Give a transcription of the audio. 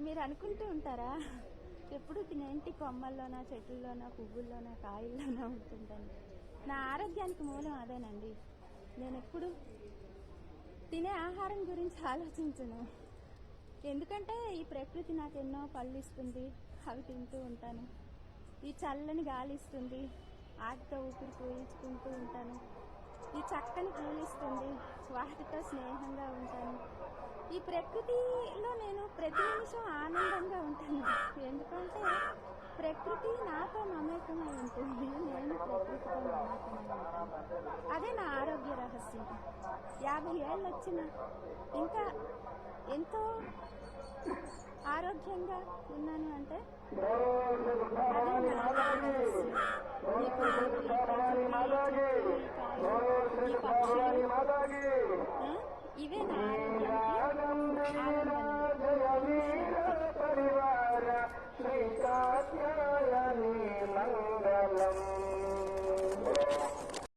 మీరు అనుకుంటూ ఉంటారా? ఎప్పుడు తినేంటి కొమ్మల్లోనా చెట్లలోనా పువ్వుల్లోనా కాయల్లోనా ఉంటుందని. నా ఆరోగ్యానికి మూలం అదేనండి. నేను ఎప్పుడు తినే ఆహారం గురించి ఆలోచించను. ఎందుకంటే ఈ ప్రకృతి నాకు ఎన్నో పళ్ళు ఇస్తుంది అవి తింటూ ఉంటాను. ఈ చల్లని గాలి ఇస్తుంది ఆటితో ఊపిరి పీల్చుకుంటూ ఉంటాను. ఈ చక్కని పూలిస్తుంది వాటితో స్నేహంగా ఉంటాను. ఈ ప్రకృతిలో నేను ప్రతి నిమిషం ఆనందంగా ఉంటుంది ఎందుకంటే ప్రకృతి నాతో మమేకమై ఉంటుంది. నేను ప్రకృతితో మమేకమై అదే నా ఆరోగ్య రహస్యం. యాభై ఏళ్ళు వచ్చిన ఇంకా ఎంతో ఆరోగ్యంగా ఉన్నాను అంటే అదే నా ఆరోగ్య రహస్యం. ఈ పక్షులు ఇవే నా ఆరోగ్యానికి ಕಾತ್ಯಾಯನೇ